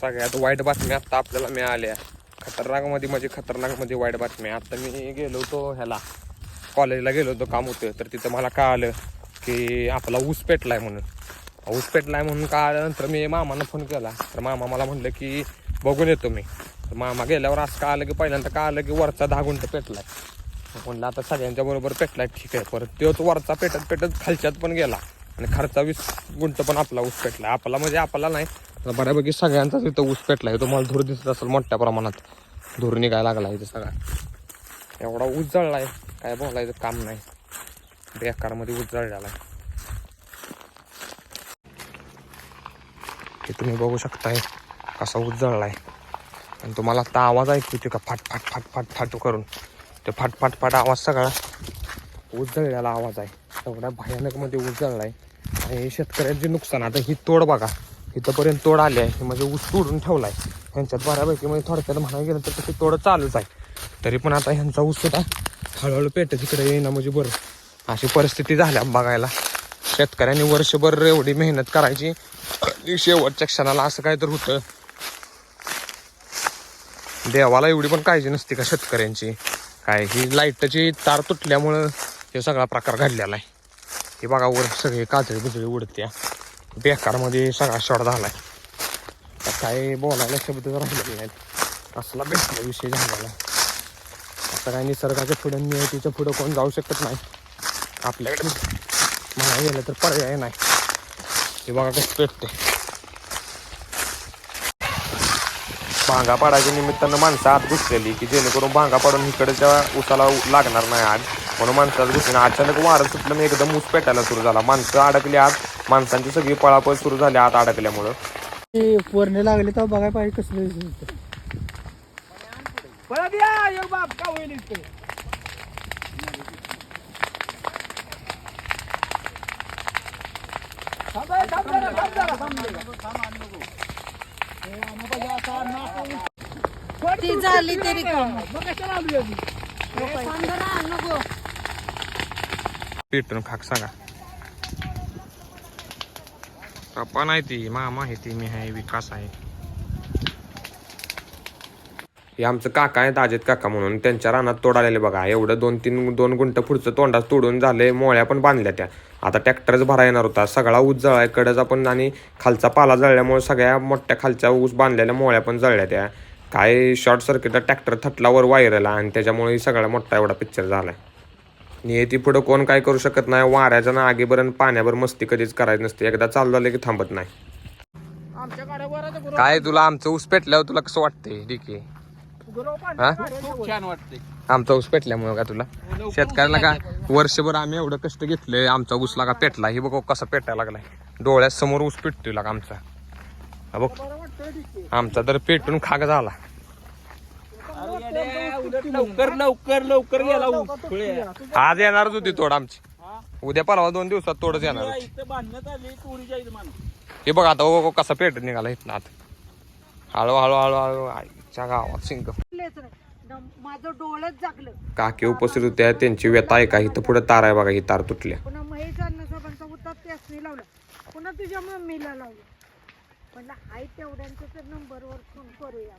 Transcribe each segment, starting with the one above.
सगळ्यात वाईट बातम्या आता आपल्याला मिळाल्या. खतरनाकमध्ये म्हणजे खतरनाकमध्ये वाईट बातम्या. आता मी गेलो होतो ह्याला. कॉलेजला गेलो होतो काम होतं. तर तिथं मला कळालं की आपला ऊस पेटलाय म्हणून. ऊस पेटलाय म्हणून कळाल्यानंतर मी मामानं फोन केला. तर मामा मला म्हणलं की बघून येतो मी. तर मामा गेल्यावर असं कळालं की पहिल्यांदा कळालं की वरचा दहा गुंठ पेटलाय. आहे म्हणलं आता सगळ्यांच्या बरोबर पेटलाय ठीक आहे. परत तो तो वरचा पेटत पेटत खालच्यात पण गेला. आणि खालचा वीस गुंट पण आपला ऊस पेटला आपला म्हणजे आपला नाही तर बऱ्यापैकी सगळ्यांचाच इथं ऊस आहे तुम्हाला धूर दिसत असेल मोठ्या प्रमाणात. धूर निघायला लागला इथं सगळा. एवढा ऊस आहे काय बोलायचं काम नाही. बेकारमध्ये ऊस जळलेला आहे. हे तुम्ही बघू शकताय कसा ऊस आहे आणि तुम्हाला आता आवाज ऐकू येतो का? फाट फाट फाट फाट फाट करून. ते फाट फाट फाट आवाज सगळा ऊस जळलेला आवाज आहे. एवढ्या भयानकमध्ये ऊस जळलाय. आणि शेतकऱ्यांचे नुकसान आता ही तोड बघा. इथंपर्यंत तोड आली आहे. म्हणजे ऊस तोडून ठेवलाय. ह्यांच्यात बऱ्यापैकी म्हणजे थोडक्यात म्हणायला गेलं तर तशी तोड चालूच आहे. तरी पण आता ह्यांचा ऊस सुद्धा हळूहळू पेटत इकडे येईना म्हणजे बरं. अशी परिस्थिती झाल्या बघायला. शेतकऱ्यांनी वर्षभर एवढी मेहनत करायची. शेवटच्या क्षणाला असं काय तर होतं. देवाला एवढी पण काळजी नसते का शेतकऱ्यांची? काय ही लाईटची तार तुटल्यामुळं हे सगळा प्रकार घडलेला आहे. हे बघा वर सगळे काजळी बुजळे उडत्या बेकारमध्ये सगळा शॉट झालाय. काय बोलायला शब्द राहिलेले नाहीत. असला बेकार विषय झालेला. आहे. आता काय निसर्गाच्या पुढं नियतीच्या पुढं कोण जाऊ शकत नाही. आपल्याकडे म्हणायला गेलं तर पर्याय नाही. हे बघा कसं पेटते भांगा पाडायच्या निमित्तानं माणसं आत घुसलेली की जेणेकरून भांगा पाडून इकडच्या उसाला उ- लागणार नाही आग. म्हणून माणसाला घुसली अचानक वारं सुटलं आणि एकदम ऊस पेटायला सुरू झाला. माणसं अडकली आत. माणसांची सगळी पळापळ सुरू झाली आत अडकल्यामुळं. ते पोरणे लागले तर बघायला पाहिजे कसलं. ती झाली तरी पेटून खाक सांगा. पप्पा नाही ती मामा आहे ती मी आहे विकास आहे. हे आमचं काका आहेत अजित काका म्हणून. त्यांच्या रानात तोड आलेले बघा. एवढं दोन तीन दोन गुंट पुढचं तोंडात तोडून झाले मोळ्या पण बांधल्या त्या. आता ट्रॅक्टरच भरा येणार होता. सगळा ऊस जळाय कडच आपण आणि खालचा पाला जळल्यामुळे सगळ्या मोठ्या खालच्या ऊस बांधलेल्या मोळ्या पण जळल्या त्या. काय शॉर्ट सर्किटला ट्रॅक्टर थटलावर वायरला आणि त्याच्यामुळे सगळा मोठा एवढा पिक्चर झालाय. नियती पुढं कोण काय करू शकत नाही वाऱ्याच्या ना आगीपर्यंत पाण्यावर मस्ती कधीच करायची नसते. एकदा चालू झालं की थांबत नाही. काय तुला आमचं ऊस पेटल्यावर तुला कसं वाटतंय ठीक आहे हा? आमचा ऊस पेटल्यामुळे का तुला? शेतकऱ्याला का? वर्षभर आम्ही एवढं कष्ट घेतले आमचा ऊस लागा पेटला. हे बघ कसा पेटायला लागलाय. डोळ्यासमोर ऊस पेटतोय लागा आमचा. बघ. आमचा तर पेटून खाग झाला. लवकर लवकर लवकर गेला ऊस. आज येणारच होती तोड आमची. उद्या परवा दोन दिवसात तोडच येणार. हे बघ आता ओ कसा पेटत निघाला इथं आत. हळू हळू हळू हळू आईच्या गावात सिंग माझं डोळच जागलं काकी उपस्थित होत्या त्यांची व्यथा आहे का? इथं पुढे तार आहे बघा ही तार तुटल्या. पुन्हा महेश साहेबांचा होता त्यासनी लावला. पुन्हा तुझ्या मम्मीला लावलं. म्हणलं हाय तेवढ्यांचं तर नंबरवर फोन करूया.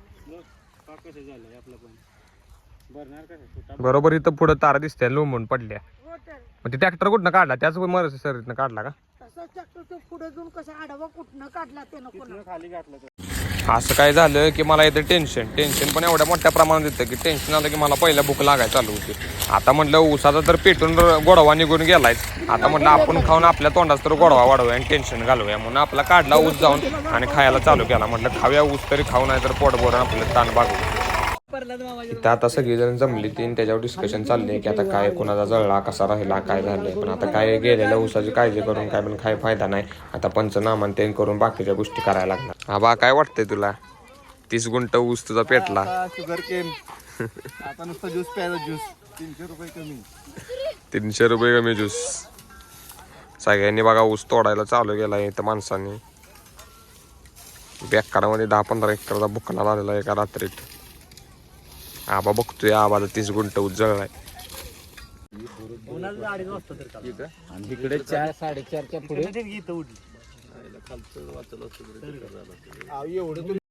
बरोबर इथं पुढे तार दिसत्या लोंबून पडल्या. हो तर. मग ते ट्रॅक्टर कुठनं काढला? त्याच मर सरीतनं काढला का? तसा चक्र तो पुढे जाऊन कसा आडवा कुठनं काढला त्यानं कोणा असं काय झालं की मला येतं टेन्शन टेन्शन पण एवढ्या मोठ्या प्रमाणात येतं की टेन्शन आलं की मला पहिल्या भूक लागायला चालू होती. आता म्हटलं ऊसाचा तर पेटून गोडवा निघून गेलाय आता म्हटलं आपण खाऊन आपल्या तोंडात तर गोडवा वाढवूया आणि टेन्शन घालूया म्हणून आपला काढला ऊस जाऊन आणि खायला चालू केला. म्हटलं खाऊया ऊस तरी खाऊ नाही तर पोटभरून आपलं ताण बागू इथं आता सगळीजण जमली तीन त्याच्यावर डिस्कशन चाललंय की आता काय कोणाचा जळला कसा राहिला काय झालंय पण आता काय गेलेल्या ऊसाची काळजी करून काय पण काय फायदा नाही. आता पंचनामान ते करून बाकीच्या गोष्टी करायला लागणार. हा बा काय वाटतंय तुला? तीस गुंट ऊस तुझा पेटला. आता शुगर केन आता नुसतं ज्यूस प्यायचा ज्यूस तीनशे रुपये कमी. तीनशे रुपये कमी ज्यूस सगळ्यांनी बघा ऊस तोडायला चालू केला इथं माणसांनी. बेकारामध्ये दहा पंधरा एकरचा बुकला लागलेला एका रात्रीत. आबा बघतोय आबाला तीस गुंट ऊस जळलाय आणि इकडे चार साडेचारच्या पुढे.